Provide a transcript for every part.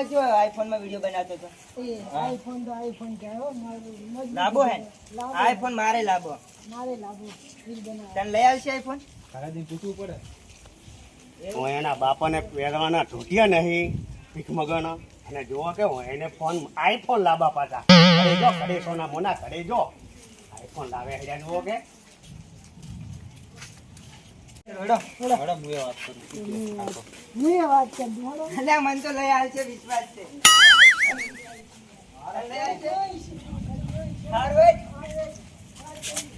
પેલો જો આઈફોનમાં વિડિયો બનાવતો હતો આઈફોન તો આઈફોન કહેવો મારું મજબૂત હે? આઈફોન મારે લાબો. મારે લાબો. તને લઈ આવશે આઈફોન સારા દિન પૂછવું પડે. હું એના બાપાને પહેરવાના ઢૂંઢ્યા નહીં ભીખ મગana અને જોવો કે હું એને ફોન આઈફોન લાવવા પાછા ઘરે જો ઘરે સોના મોના ઘરે જો. આઈફોન લાવે હેડ્યા જુઓ કે હેડો. હેડો હું એ વાત કરું હું એ વાત કરી દઉં, હાલો. અલ્યા મને તો લઈ છે વિશ્વાસ છે? હારું?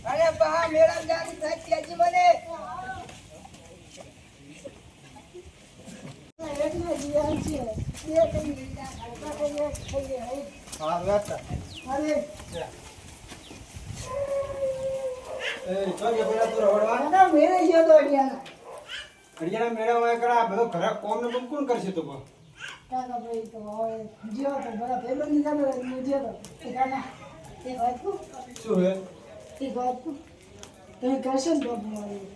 અરે બહા મેળા સાહેબ કહેજે મને એકના જીવન છે. બે કઈ લીધા, કાકા કઈ એક થઈ ગયા. એક. હા વાત અરે, કાકા ગયો તો અડિયાના. અડિયાના મેળામાં કરા બધો ઘરે કોમ ને કોણ કરશે તો? કાકા ભાઈ તો હવે જ્યો તો બરા ભાઈબંધની સાથે હું જ્યો તો. એ કાકા, વાત શું હે એક વાત તમે કરશો ને તો મારી.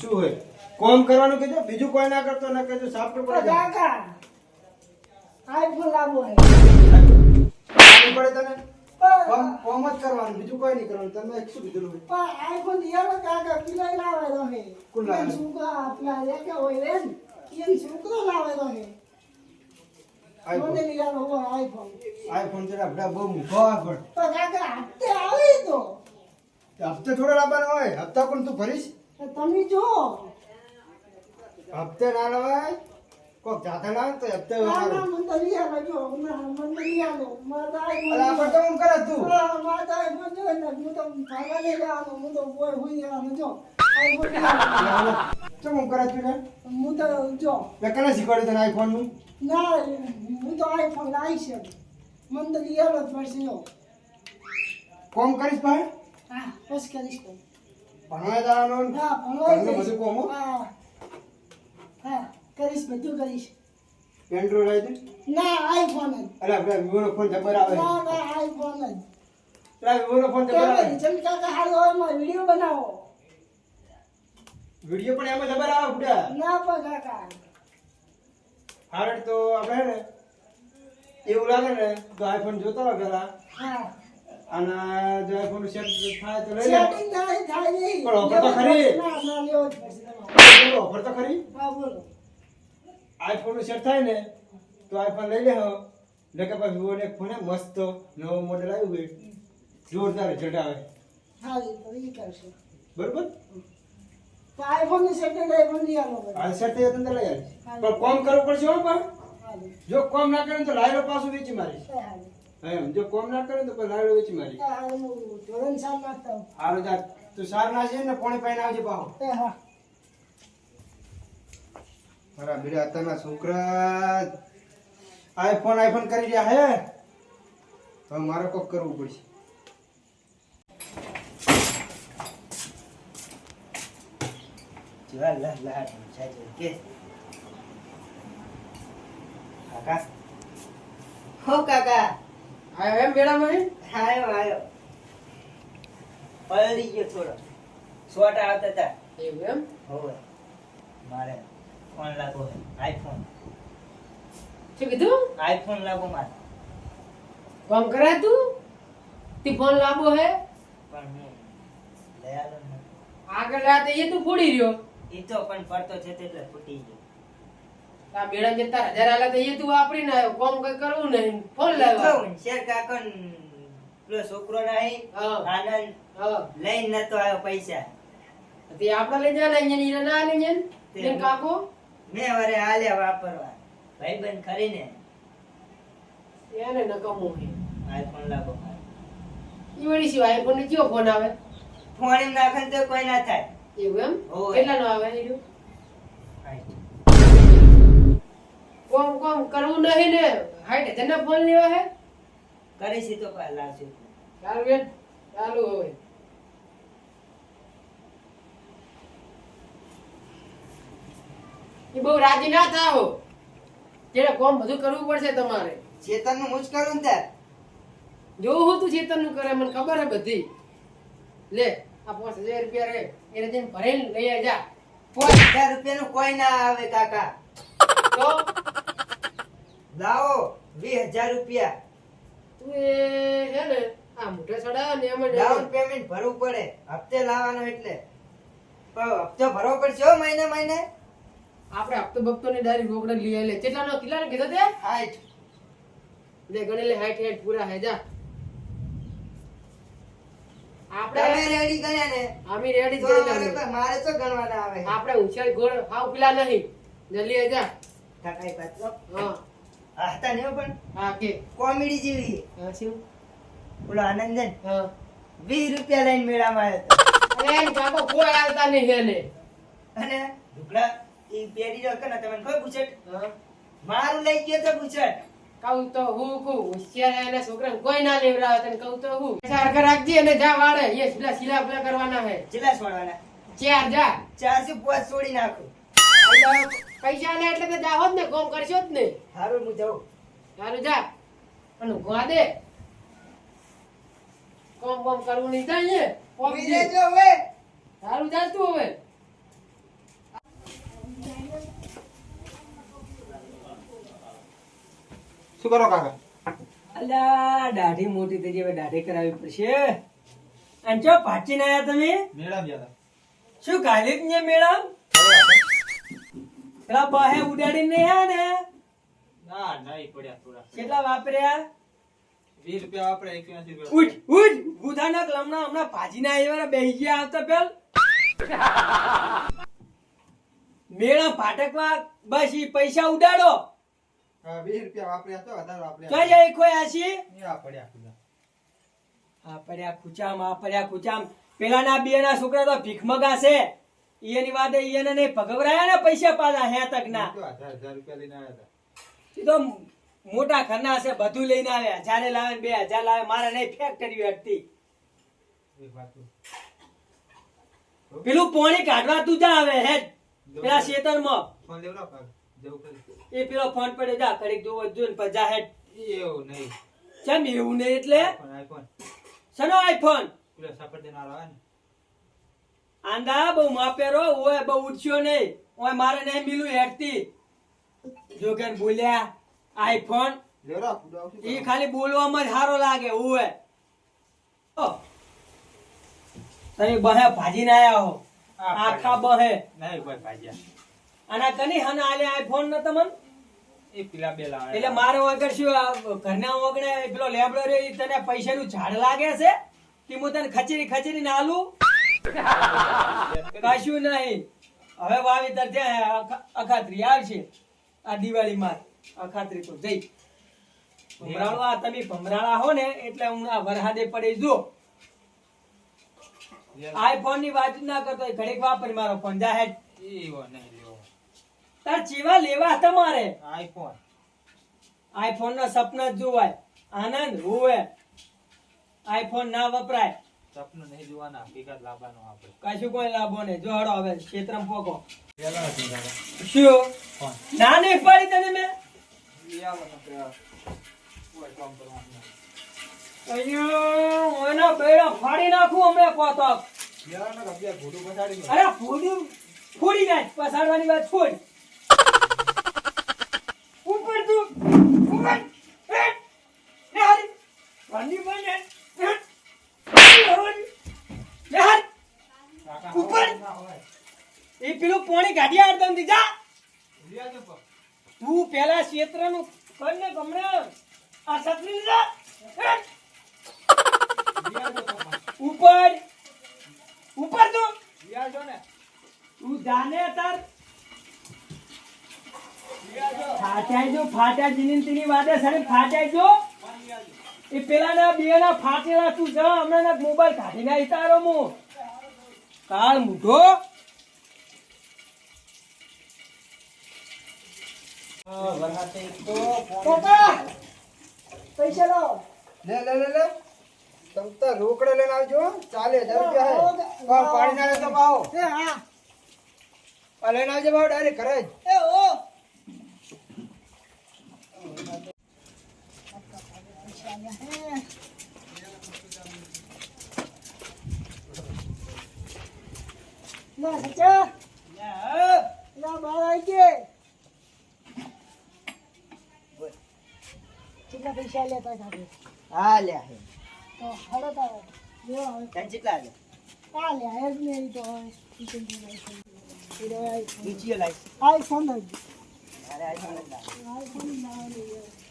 શું હોય કોમ કરવાનું કીધું બીજું કોઈ ના કરતો ના કીધું સાફ પડે. કાકા, આઈફોન લાવવો હે. પડે તને કોમ કોમ જ કરવાનું બીજું કોઈ નહીં કરવાનું. તમે શું કીધું હોય પણ આઈફોન યાર કાકા કિલો લાવે તો હે? એમ છોકરા આપણા રેખા હોય રે ને છોકરો લાવે તો હે. આઈફોન જરા બહુ મૂકો પણ પણ કાકા હપ્તે આવે તો. હપ્તે થોડો લાવવાનો હોય. હપ્તા પણ તું ભરીશ? તમે જો. હપ્તે ના લવાય? કોક જાતે ના તો હપ્તે ના ના લાવે. મને તો લઈ આવે જો હમણાં મને આવે મારે તો અલા, પણ તો હું કરે તું. હા, મારે તો જો ને હું તો ભાગા લઈ જવાનો હું તો બોય હોઈ જવાનો જો. આઈ બોલ. ચમ હું કરે તું ને? હું તો જો. મે કને શીખવાડી તને આઈફોનનું ના હું તો આઈફોન લાઈ છે મન તો આવે જ પડશે જો. કોમ કરીશ ભાઈ? હા બસ કરીશ ભણવા જવાનું? હા ભણવા જવાનું બધું કોમ હો? હા હા. કરીશ બધું કરીશ. એન્ડ્રોઈડ આવી દે ના આઈફોન જ. અરે આપણે વિવો નો ફોન જબર આવે. ના ના આઈફોન જ. અરે વિવો નો ફોન જબર આવે? જમ કાકા હાલ હોયમાં વીડિયો બનાવો. વીડિયો પણ એમાં જબર આવે બુડા ના પણ કાકા. હારડ તો આપણે ને એવું લાગે ને તો આઈફોન જોતો હોય પેલા હા. અને જો આઈફોન સેટ થાય તો લઈ લે. સેટિંગ થાય થાય નહીં. પણ ઓફર તો ખરી. ના ના લેવો જ પડશે ઓફર તો ખરી. હા બોલો. આઈફોનનું સેટ થાય ને તો આઈફોન લઈ લે હો. કે પછી વિવો ને ફોન મસ્ત નવો મોડેલ આવ્યું હોય જોરદાર રિઝલ્ટ આવે. હા એ તો ઈ કરશે બરોબર? તો આઈફોનની સેટિંગ આઈફોન લઈ આવો આ સેટ લઈ આવીશ પણ કોમ કરવું પડશે હો પણ. જો કોમ ના કરે તો લાયરો પાછું વેચી મારીશ. હા એમ. જો કોમ ના કરે ને તો પછી લાયરો વેચી મારીશ. હા નાખતા. હારું જા તું સાર ના ને પોણી પાઈને આવજે પાહો હા. મારા બીડા અત્યારના છોકરા આઈફોન આઈફોન કરી રહ્યા હે? હવે મારે કોક કરવું પડશે. જીવા કે. કાકા? હો કાકા. આયો એમ મેળામાં આયો આયો. પલળી ગયો થોડો. સોટા આવતા હતા એવું એમ? હોવે. મારે ફોન લાગો છે આઈફોન. શું કીધું? આઈફોન લાગો મારે. કામ કરાય તું? તી ફોન લાંબો હે? પણ હું લઈ આવ્યો ને આગળ રાતે એ તું ફોડી રહ્યો. ઈ તો પણ પડતો છે એટલે ફૂટી ગયો. આ મેળા જે તાર હજાર આલા તો એ તું વાપરી ને આવ્યો. કામ કઈ કરવું નહીં ફોન લાવ્યો. શેર કાકો ન પેલો છોકરો નહીં હા. આનંદ હા. લઈને નતો આવ્યો પૈસા. તે આપણે લઈ જવાના અહીંયા ના લઈ તેમ કાકો? મેં વરે આલ્યા વાપરવા. ભાઈબંધ કરીને. એને નકમો હે આઈફોન લાગો મારે. ઈ વળી સિવાય આઈફોન ને કયો ફોન આવે? ફોન એમ નાખે તો કોઈ ના થાય. એવું એમ? કેટલા નો આવે એ રહ્યો? કોમ કોમ કરવું નહીં ને. હાઈટ તને ફોન લેવા હે? કરીશી તો પહેલા લાવશું. ચાલુ ચાલુ હવે. એ બહુ રાજી ના થાઓ. જેને કોમ બધું કરવું પડશે તમારે. ચેતનનું મુજ કરું ને તાર જોવું હું તું ચેતનનું કરે મને ખબર હે બધી. લે આ પાંચ હજાર રૂપિયા રે એને જઈને ભરીને લઈ જા પાંચ હજાર રૂપિયાનું કોઈ ના આવે કાકા. તો? લાવો વીસ હજાર રૂપિયા. તું એ હે ને આ મોટા સડા ને એમાં ડાઉન પેમેન્ટ ભરવું પડે. હપ્તે લાવવાનો એટલે. હપ્તો ભરવો પડશે હો મહિને મહિને? આપણે હપ્તો બપ્તો ની ડાયરી રોકડે લઈ આલે. કેટલા ને? કીધો તે? હાઈટ. લે ગણી લે હાઈટ હાઈટ પૂરા હે જા. આપણે રેડી ગણ્યા ને? આમી રેડી જ મારે તો- ગણવાના આવે? આપણે હોશિયાર ગોળ હાવ પેલા નહીં. જલ્દી આઈ જા. ઠકાઈ પાછો. હા. હતા ને પણ? હા કે? કોમેડી જેવી. હા શું? બોલો આનંદન? હા. 20 રૂપિયા લઈને મેળામાં આવ્યો અરે એમ કોઈ આવતા નહીં હે ને અને ઢુકડા ઈ પેરી રહ્યો ને તમને કોઈ પૂછે મારું લઈ ગયો તો પૂછે કહું તો હું કહું હોશિયાર એના છોકરાને કોઈ ના લેવડાવે તને કહું તો હું. સરખા રાખજે અને જા વાળે. એ પેલા સિલા પેલા કરવાના હે. ચેલા છોડવાના ચાર જા. ચારસો પાંચ છોડી નાખું. પૈસા ને એટલે તો જાહો જ ને કોમ કરશો જ ને. હારું હું જાઉં. સારું જા. અને ગોવા દે. કોમ કોમ કરવું નહીં થાય ને કોમ ઊભી હવે. સારું જા તું હવે. શું કરો કાકા. અલ્યા દાઢી મોટી થઈ ગઈ હવે દાઢી કરાવવી પડશે. અને ચો ના આયા તમે? મેળા ગયા શું કાલે જ ને મેળા? પેલા બહે ઉડાડી ને આયા ને? ના નહીં પડ્યા થોડા. કેટલા વાપર્યા? વીસ રૂપિયા વાપરે એકસો રૂપિયા ઉઠ ઉઠ બુધાના હમણાં હમણાં ભાજી ના આવ્યા બેહી ગયા આવતા પેલ. મેળા ફાટકવા બસ ઈ પૈસા ઉડાડો. વીસ રૂપિયા વાપર્યા તો વધારે જાય કોઈ આશી? ખૂચામ ખૂચામ. પેલાના ના છોકરા તો ભીખ મગાશે. ઈયની વાદે ઈયને નહીં ભગવરાયા ને પૈસા પાછા હે તક ના તો હજાર હજાર રૂપિયા લઈને આવ્યા હતા. એ તો મોટા ઘરના હશે બધું લઈને આવે હજારે લાવે બે હજાર લાવે મારે નહીં ફેક્ટરી વેચતી. એક વાત. તો. પેલું પોણી કાઢવા તું જા આવે હે પેલા ખેતરમાં ફોન એ પેલો ફોન પડે જા કડીક જોવો જો ને પછી એવું નહીં. ચમ એવું નહીં એટલે? આઈફોન શનો આઈફોન પેલો સપોર્ટ દેનારો આવે ને. આંદા બહુ માપેરો ઓય બહુ ઉઠ્યો નહીં. ઓય મારે નહીં મિલું હેડતી. જોગન બોલ્યા આઈફોન એ ખાલી બોલવામાં જ સારો લાગે ઓય. તમે બહે ભાજી ના આયા હો. આખા બહે. નહીં ભાઈ ભાગ્યા આના કની હન આલે આઈફોન ન તમન? એ પેલા બે લાવે એટલે મારો વગર શું ઘરના વગડે પેલો લેબડો રે તને પૈસાનું ઝાડ લાગે છે? કે હું તને ખચેરી ખચેરી ને આલું? કશું નહીં. હવે વાવેતર અખ- અખાત્રી આવશે. આ દિવાળી માં અખાત્રી તો જઈ. ભમરાળો આ તમે ભમરાળા હો ને એટલે હું આ વરહાદે પડે જો. આઈફોનની વાત ના કરતો ઘડીક વાપરી મારો ફોન જા હેડ. એવો નહીં. તાર ચેવા લેવા તમારે આઈફોન આઈફોન. નો સપના જ જોવાય. આનંદ હોવે. આઈફોન ના વપરાય. સપનું નહીં જોવાના હકીકત લાવવાનો આપણે. કશું કોઈ લાભો નહીં. જો હડો હવે ક્ષેત્રમ પોકો. શું? ના નહીં પાડી તને મેં? ફાડી નાખું હમણાં પોતો અરે ફોડી નાખ. પસાડવાની વાત છોડ. ઉપર તું ઉપર. એ પેલું પોણી કાઢી આડદમથી જા. તું પેલા ક્ષેત્રનું કર ને ગમણે આ છત્રી. ઉપર ઉપર તું ને તું જાને તાર ફાટ્યા જો ફાટા જીની તીની વાદે સારી ફાટાઈ જો એ પેલા ના બે ના ફાટેલા તું જા હમણાં ના મોબાઈલ કાઢી ના ઇતારો મુ. કાળ મૂઠો પૈસા લાવો લે લે લે લે. તમ તો રોકડે લઈને આવજો ચાલે હજાર રૂપિયા હે. પાવ ના લેતો પાવો. હા. લઈને આવજો ભાવ ડાયરેક્ટ ઘરે જ. એ ઓ કેટલા પૈસા લેતા હતા હા લે તો હડો તારો લેવા હવે કેટલા લે હા લે હે જ નહીં તો હવે આઈફોન આઈફોન આઈફોન આઈફોન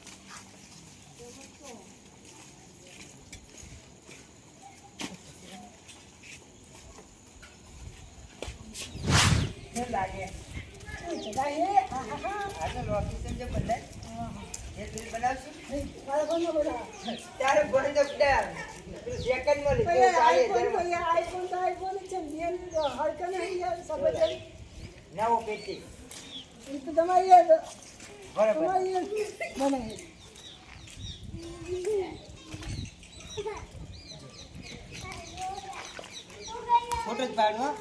નવો પેટી તો તમારી તમારી બનાવી ફોટો જ પાડવા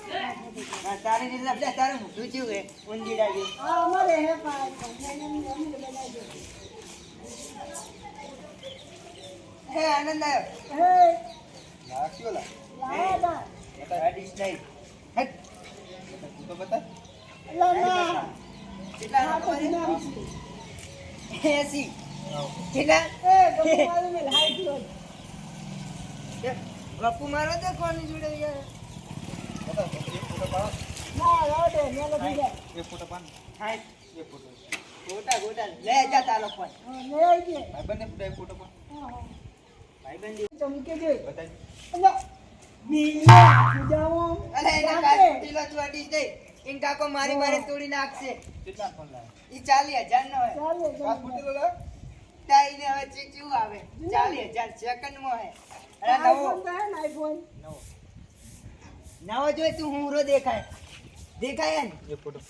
તારે જેટલા બધા તારે મોઢું જેવું હે ઊંધીડા. અમારે હે હે આનંદ આવ્યો. હે. લાગ્યો લા. લાડા ગાડી સ્ટાઈલ. હટ. તો બતા લાડા કેટલા આ તો ખબર નામ છે. એસી. કેટલા? એ ગમે મારું મેં હાઈટ લો ગપ્પુ મારો તો કોની જોડે યાર? બતા ના મારી મારે તોડી નાખશે ઈ ચાલી હજાર નો લે તાઈને હવે ચીચું આવે ચાલી હજાર સેકન્ડમાં હે આઈફોન ને આઈફોન નવો જોઈ તું હુંરો દેખાય. દેખાય ને એક ફોટો.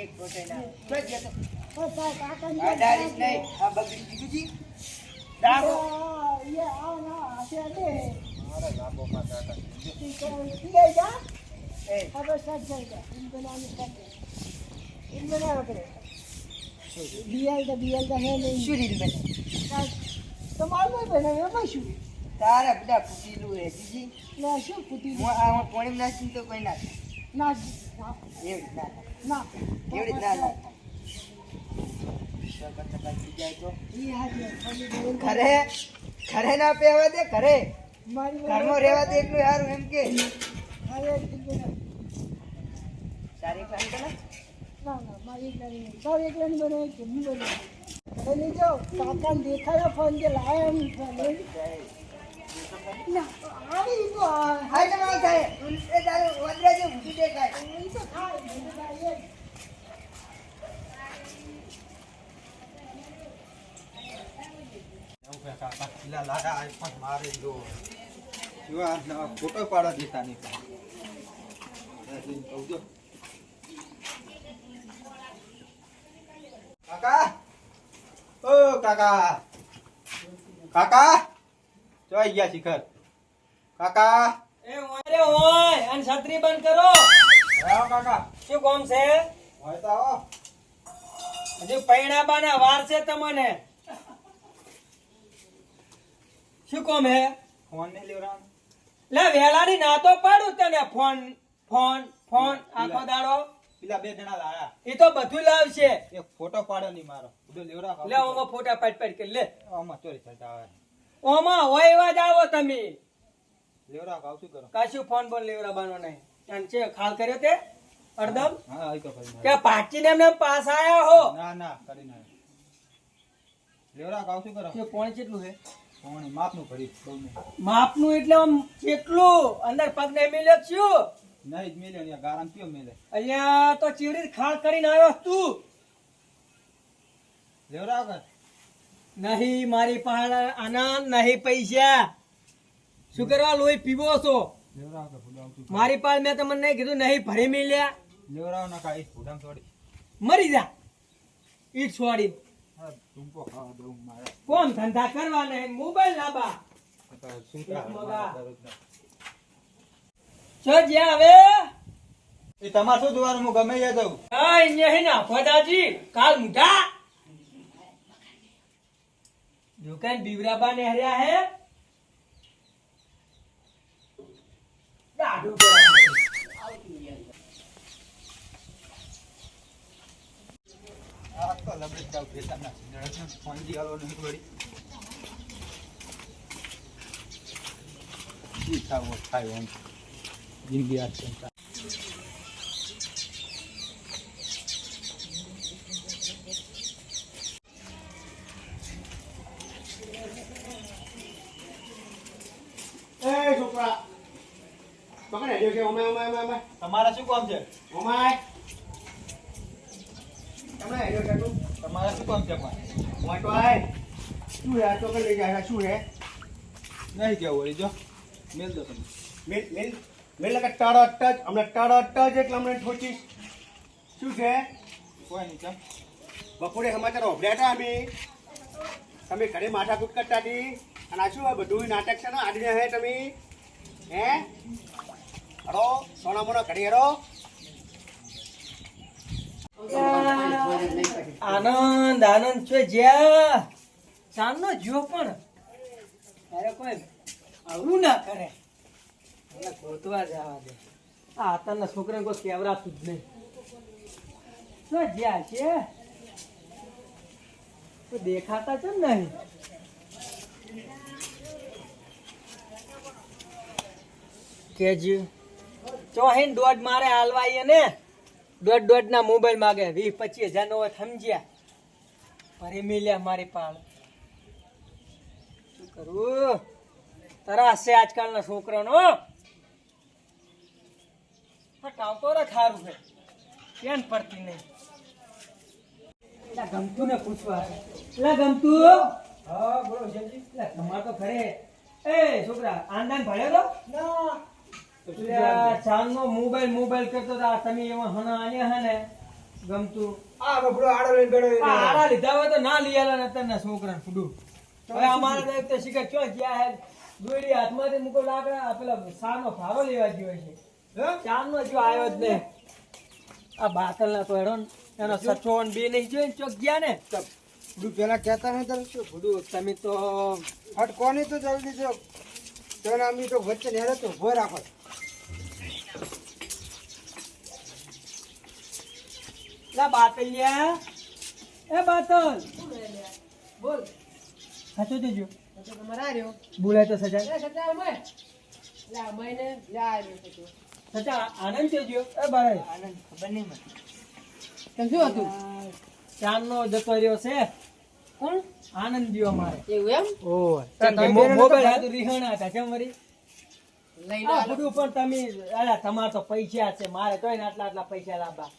એક ફોટો ના તો જ જતો. આ ડાળીશ નહીં આ બગડી દીધું જી ડાબો. યે આવ ના આશે દે મારા લાંબો માં કાકા છે જા એ. હવે સજ જાય ગયા. ઇન બનાવવાનું સ્ટાર્ટ ઇન બનાવ કરે બીએલ તો બીએલ તો હે નહીં. શું રીલ બને? તમારું બનાવે એમાં શું? તારા બધા ફૂટીલું હે જીજી ના શું ફૂટી હું આ હું પોણી નાખી તો કોઈ ના થાય. ના. ના. એવી ના. એવી ના ખરે ઘરે? ઘરે ના પહેવા દે ઘરે? મારી ઘરમાં રહેવા દે એટલું સારું એમ કે? તારી ફાઈન કરે ના ના મારી એકલાની તારી એકલાની બનાવી કે હું બનાવી અને જો કાકાને દેખાયો ફોન કે લાયા ફોટો પાડવા દેતા નહીં કાકા ઓ કાકા કાકા ચોઈ ગયા શિખર? કાકા. એ ઓય ઓય અને છત્રી બંધ કરો. આવો કાકા. શું કોમ છે? હોય તો આવો. હજુ પૈણાબાના વાર છે તમને. શું કોમ હે? ફોન ને લેવરાન. લે વેલાની ના તો પાડું તને. ફોન ફોન ફોન આખો દાડો. પેલા બે જણા લાયા. એ તો બધું લાવશે. એ ફોટો પાડો નહીં મારો. બધું લેવરા લે ઓમાં ફોટા પાડ પાડ કે લે. ઓમાં ચોરી થતા આવે. ઓમાં હોય એવા જ આવો તમે. લેવડાવ કાવ શું કરો. કશું ફોન બોન બાનો નહીં. અને છે ખાલ કર્યો તે? અડધમ હા આઈ તો ભાઈ કે પાટીને એમને પાસ આયા હો. ના ના કરી ના લેવરા કાવ શું કરો. કે પોણી કેટલું છે? કોણ માપનું ભરી માપનું એટલે આમ કેટલું? અંદર પગ ને મિલે છું નહીં જ મેલે અહીંયા ગારામ કયો મેલે? અહીંયા તો ચીવડી ખાળ કરીને આવ્યો તું. લેવરા કર નહીં મારી પાસે આના નહીં પૈસા. શું કરવા લોહી પીવો છો? મારી પાસે મેં તમને કીધું નહીં ભરી મિલ્યા. લેવરાવ ના કાઈ ફૂડામ છોડી. મરી જા. ઈ છોડી. હા ખાવા દઉં મારે. કોણ ધંધા કરવા નહીં મોબાઈલ લાબા. શું જ્યાં હવે એ તમારે શું જોવાનું હું ગમે ત્યાં જઉં? આ અહીંયા ના ફદાજી કાલ મુઢા. દુકાન બીવરાબા ને હર્યા હે? દાઢું કરાવે. આ તો એ છોકરા પકડ હેડ્યો છે ઓમે ઓમે ઓમે ઓમે તમારે શું કામ છે? ઓમાય તમને હેડ્યો છે તું તમારે શું કામ છે પણ? તો આય. શું હે તો લઈ જાય શું હે? નહીં કેવું વળી જો. મેલ દો તમે મેલ મેલ મેલ લગા તરત ટચ અમને તરત ટચ એટલે અમને ઠોચીશ. શું છે? કોઈ નહીં કેમ બપોરે સમાચાર ઓભળ્યા હતા અમે. તમે ઘરે માથાકૂટ કરતા હતી. અને આ શું આ બધું નાટક છે ને? આડીને હે તમે. હે? હરો સોના મોના હરો. આનંદ આનંદ છે જ્યાં? ચાંદનો જો પણ. અરે કોઈ આવું ના કરે. એટલે ગોતવા જવા દે. આ અત્યારના છોકરાને કોઈ કેવરાતું જ નહીં. તો જ્યાં છે. તો દેખાતા છે ને નહીં? કેજી ચોહીન દોઢ મારે હાલવાઈએ ને દોઢ દોઢ ના મોબાઈલ માગે વીસ પચીસ હજાર નો સમજ્યા ફરી મિલ્યા મારી પાળ. શું કરવું તરાસ છે આજકાલના છોકરાનો ટાવતો રે ખારું છે. કેમ પડતી નહીં? એટલે ગમતું ને પૂછવા એટલે ગમતું? હા બોલો શેઠજી એટલે તમાર તો ખરે એ છોકરા આંદાન ભણ્યો તો? ના. ચાંદનો મોબાઈલ મોબાઈલ કરતો તો આ તમે એમાં હના આલ્યા હે ને? ગમતું? આ બપડો આડો લઈને બેડો આડા લીધા હોય તો ના લઈ આલા ને તને છોકરા ફૂડું. હવે અમારે એક તો શિખર ક્યાં ગયા હે. દોડી હાથમાંથી મૂકો લાકડા પેલા સારનો ભારો લેવા ગયો છે? ચાંદનો જો આવ્યો જ નહીં. આ બાતલના તો હેડો ને. એનો ને બે નહીં જોઈ ને ચોક ગયા ને. બધું પેલા કહેતા નહીં તમે ફૂડું તમે તો હટ કોની તો જલ્દી જો. અમી તો વચ્ચે નેરે તો ઊભો રાખો. લા બાતલિયા એ બાતલ. બોલ. સાચું દેજો તમારે આ રહ્યો. બોલાય તો સજા. સજા અમે. લા અમને લા આ રહ્યો સજો સજા આનંદ દેજો એ ભાઈ કેમ શું હતું? ચાંદનો જતો રહ્યો છે. કોણ? આનંદ દ્યો મારે. એવું એમ? મોબાઈલ હાથું હતા કેમ વળી લઈને બધું પણ તમે અલા તો પૈસા છે મારે તો ને આટલા આટલા પૈસા લાવવા.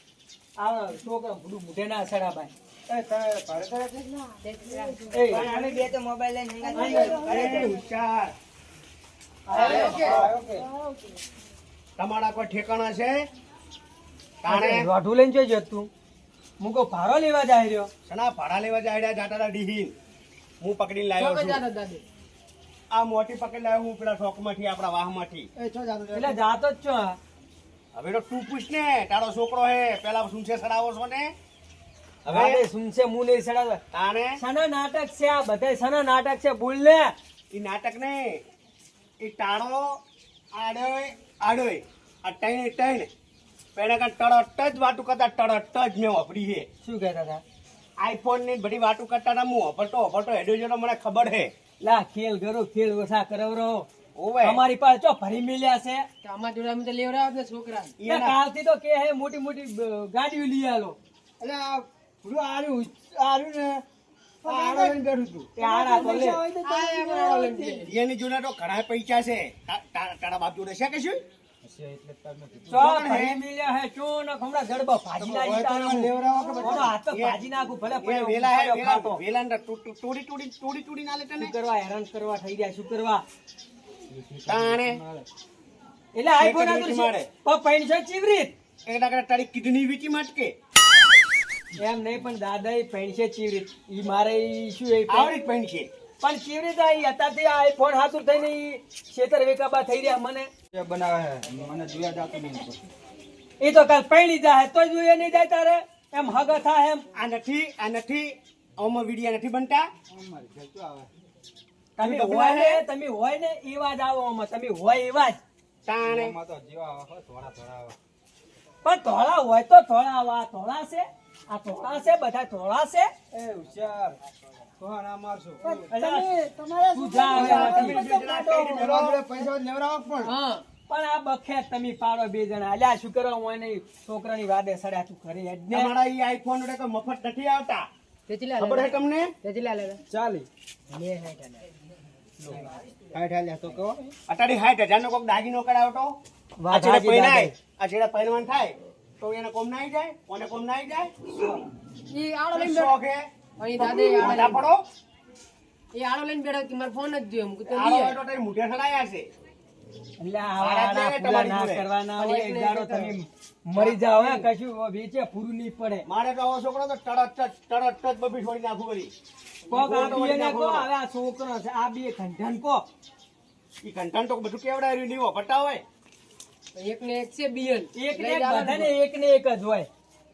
આ છોકરા બધું મુઢે ના સડા ભાઈ. એ તમે ભાડે કરે છે? એ. અમે બે તો મોબાઈલ લઈને અરે હુશાર આવ્યો કે? આવ્યો કે? તમારા કોઈ ઠેકાણા છે? લઈને જોઈ હું મુકો ભાડો લેવા જાય રહ્યો. સના ભાડા લેવા જાય જાતા હતા ડીહીન. હું પકડીને લાવ્યો છું. આ મોટી પકડી લાવ્યો હું પેલા શોકમાંથી આપણા વાહમાંથી. એ છો જાતો એટલે જાતો જ છો. હવે તો તું પૂછ ને તારો છોકરો હે પેલા શું છે સડાવો છો ને? હવે? સુનશે મુ નહીં સડા તાને સના નાટક છે આ બધા? સના નાટક છે? બોલ ને. એ નાટક ને એ ટાળો આડોય આડોય. આ ટઈને ટઈને પેલા કાં ટડટ જ વાતું કરતા ટડટ જ મેં વાપરી છે. શું કહેતા હતા? આઈફોનની બધી વાતું કરતા હતા હું હપટો હપટો હેડ્યો છે મને ખબર હે લા ખેલ કરો ખેલ ઓછા કરવરો. અમારી પાસે ચો ભરી મિલ્યા છે આમાં જોડે અમે તો લેવડાવ ને છોકરા એટલે કાલથી તો કે હે મોટી મોટી ગાડીઓ લઈ આલો એટલે આ બધું આર્યું આર્યું ને આ આડો લઈને બેઠું હતું તે આડા તો લે આ એમ આવો લઈને દે. એની જોડે તો ઘણા પૈસા છે તા- તા- તારા બાપ જોડે છે કે શું ચો ભરી મિલ્યા હે ચો ને હમણાં જડબા ભાજી નાખી તારા હું. લેવડાવો કે ઓનો હાથ તો ભાજી નાખું ભલે એ પડ્યો વેલા હે પડ્યો વેલા ખાતો. વેલા ને તો ટો- ટોડી ટોડી ટોડી ટોડી ના લેતા કરવા હેરાન કરવા થઈ ગયા શું કરવા તાણે. એટલે આઈફોન. પણ તારી કિડની માટકે. એમ નહીં પણ દાદા એ ઈ મારે ઈ શું એ આવડી પણ આ ઈ અત્યારથી આ આઈફોન હાથુર થઈને ઈ છેતર વેકાબા થઈ રહ્યા મને. બનાવે મને જોયા જાતું નહીં એ તો કાલ પૈણી જાય તો જોઈએ નહીં જાય તારે. એમ હગા થાય એમ. આ નથી આ નથી. આમાં વિડિયા નથી બનતા. આવે? તમે હોય ને તમે હોય ને એવા જ આવો આમાં. તમે હોય એવા જ પણ ધોળા હોય તો ધોળા આવા. ધોળા છે આ ધોળા છે બધા ધોળા છે. એ હોશિયાર. પણ આ બખે તમે પાડો બે જણા. અલ્યા શું કરો? હું નહીં છોકરાની વાદે સડ્યા તું ખરી મારા. ઈ આઈફોન મફત નથી આવતા. ખબર છે તમને? ચાલી. હાઈટ તો કહો. અત્યારે સાઠ હજાર નો કોઈક દાગીનો કરાવો આ વાત પહેરાય આ છેડે પહેરવાન થાય તો એને કોમ ના જાય કોને કોમ ના જાય? ઈ આળો લઈને અહીં દાદે મોઢા પડો? એ આળો લઈને બેઠો કે મારો ફોન જ જોયો હું તો મુઠે સડાયા છે. એટલે મારા આવા જ પૂરા તમારી ના જોડે. કરવાના અને હોય એકને એક દાડો એક તમે મરી જાઓ કશું વેચે પૂરું નહીં પડે. મારે તો છોકરો તો તરત જ તરત જ બબી છોડી નાખું વળી. કોક આ તો બે ને નાખું કહો, વળી. હવે આ છોકરો છે આ બે ખંડન કો. ઈ કંટાળ તો બધું કેવડાવ્યું નહીં પટ્ટા હોય એક ને એક છે બિયન. એક ને એક બધાને એક ને એક જ હોય.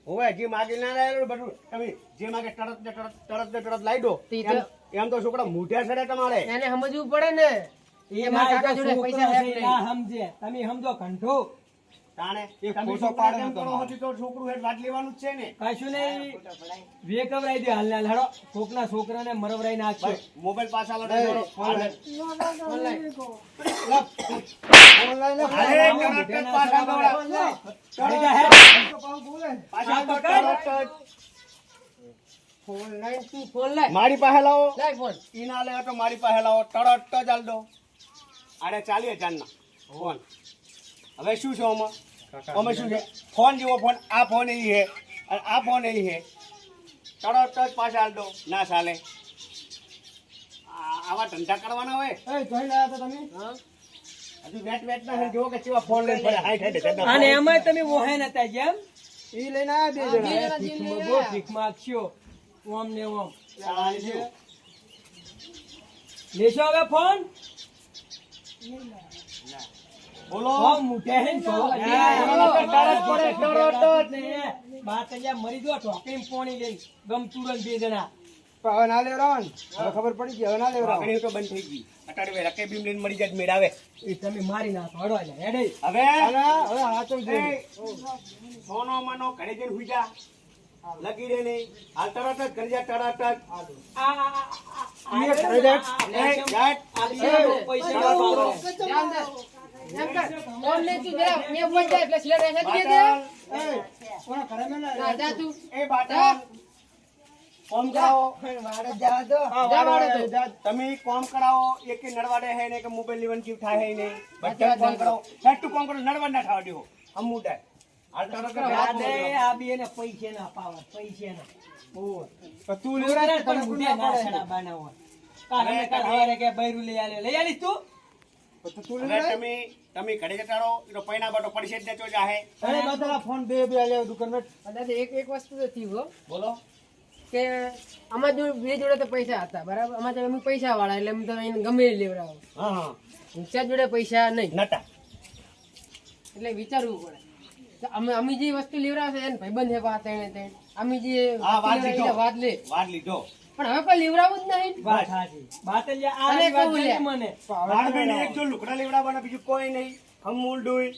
હવે જે માગે ના લાયેલું બધું તમે જે માગે તરત ને તરત તરત ને તરત લાવી દો. એમ- એમ તો છોકરા મુઠ્યા સડે તમારે. એને સમજવું પડે ને. એ એ મારા કાકા જોડે પૈસા હે છે, ના સમજે. તમે સમજો કંઠો. તાણે એ ફોટો છોકરા પાડે તો કરો હતી તો છોકરું હેડ વાત લેવાનું જ છે ને. કશું નહીં. વેકવરાઈ દે હાલના લડો કોકના છોકરાને મરવરાઈ નાખશો મોબાઈલ પાછા લડો ઓનલાઈન પાછા સડા દોડા. જા હે. તો બોલે પાછા પકડ. ફોન લાઈન તું ફોન લાય મારી પાસે લાવો. ફોન. ઈ ના લે તો મારી પાસે લાવો. તડટ જ આલ દો. આને ચાલીસ હજારના ફોન. હવે શું છે આમાં? આમાં શું છે? ફોન જેવો ફોન. આ ફોન એ છે. અને આ ફોન એ છે. તરત જ પાછા હાલ દો. ના ચાલે. આવા ધંધા કરવાના હોય? એ જોઈ લાયા તો તમે? હજુ વેટ વેટ ના જોવો કે કેવા ફોન લઈને પડે હાઈ થાય અને એમાં તમે વોહે નતા જેમ. ઈ લઈને આ બે જણા. બહુ ભીખમાં ભીખ માગશો ઓમ ને ઓમ. લેશો હવે ફોન? બોલો. હે તો. મરી પોણી લઈ. બે જણા. હવે ના હવે ખબર પડી ગઈ હવે ના લેવડાવો તો બંધ થઈ ગઈ. બીમ લઈને મરી જાય મેળાવે એ તમે મારી નાખો હડો હેડે હવે? હવે હાચમ છે સોનો મનો ઘરે જઈને હુઈ જા. લગી રે નહીં હાલ તરત જ ઘરે જા તરત જ આ કરે છે. એ, જાટ. પૈસા દે. કર. જ જા જ દે. ના ના, જા જા જા તો. તમે કોમ કરાવો એક નડવાડે હે ને કે મોબાઈલ લેવાનું જીવ થાય નહીં કોમ કરાવો હેડ ટુ કોમ કરો નડવા ના થવા દેવો હમ ઉડાય તમે ઘરે એનો બાટો પડશે જ જાહે. અરે ફોન બે બે દાદા એક એક વસ્તુ તો થયું હો. બોલો. કે અમાર જોડે બે જોડે તો પૈસા હતા બરાબર? અમાર તો અમે પૈસા વાળા એટલે અમે તો એને ગમે લેવડાવો. હા જોડે પૈસા નહીં. એટલે વિચારવું પડે. અમે અમે જે વસ્તુ લેવડાવે એને ભાઈબંધ હે વાત એને તેને અમે જે હા, વાત લીધો. વાત લે. વાત લીધો. પણ હવે કોઈ લેવડાવું જ નહીં. વાત. સાચી લે આ વાત લે. મને. બાર મહિને એક જો લુકડા લેવડાવવાના બીજું કોઈ નહીં. હમૂલ ડોઈ.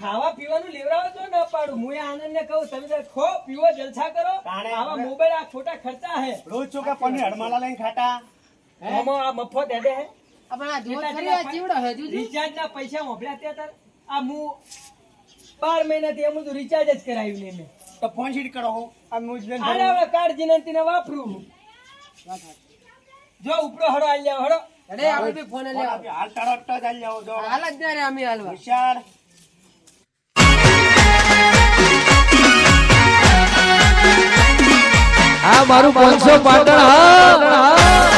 ખાવા પીવાનું લેવડાવો તો ન પાડું. હું આનંદ ને કહું તમે તો ખો પીવો જલસા કરો. આવા મોબાઈલ આ ખોટા ખર્ચા હે. રોજ ચોકા પનીર હડમાલા લઈને ખાતા આમાં આ મફત દે હે. આપણે આ જોત કેટલા આ કેટલા હે રિચાર્જ ના પૈસા ત્યાં તાર. આ હું બાર મહિનાથી એમ તો રિચાર્જ જ કરાવ્યું ને મેં. તો ફોન સીટ કરો આ મુજબન અરે હવે કાર્ડ જીનંતીને વાપરું. જો ઉપરો હડો આલી જાવ હડો અરે આપણે બી ફોન લે આપી હાલ તડટ જ આવી જાઓ જો. હાલ જ ના રે અમે હાલવા. વિશાળ. આ મારું પાંચસો પાટણ હા.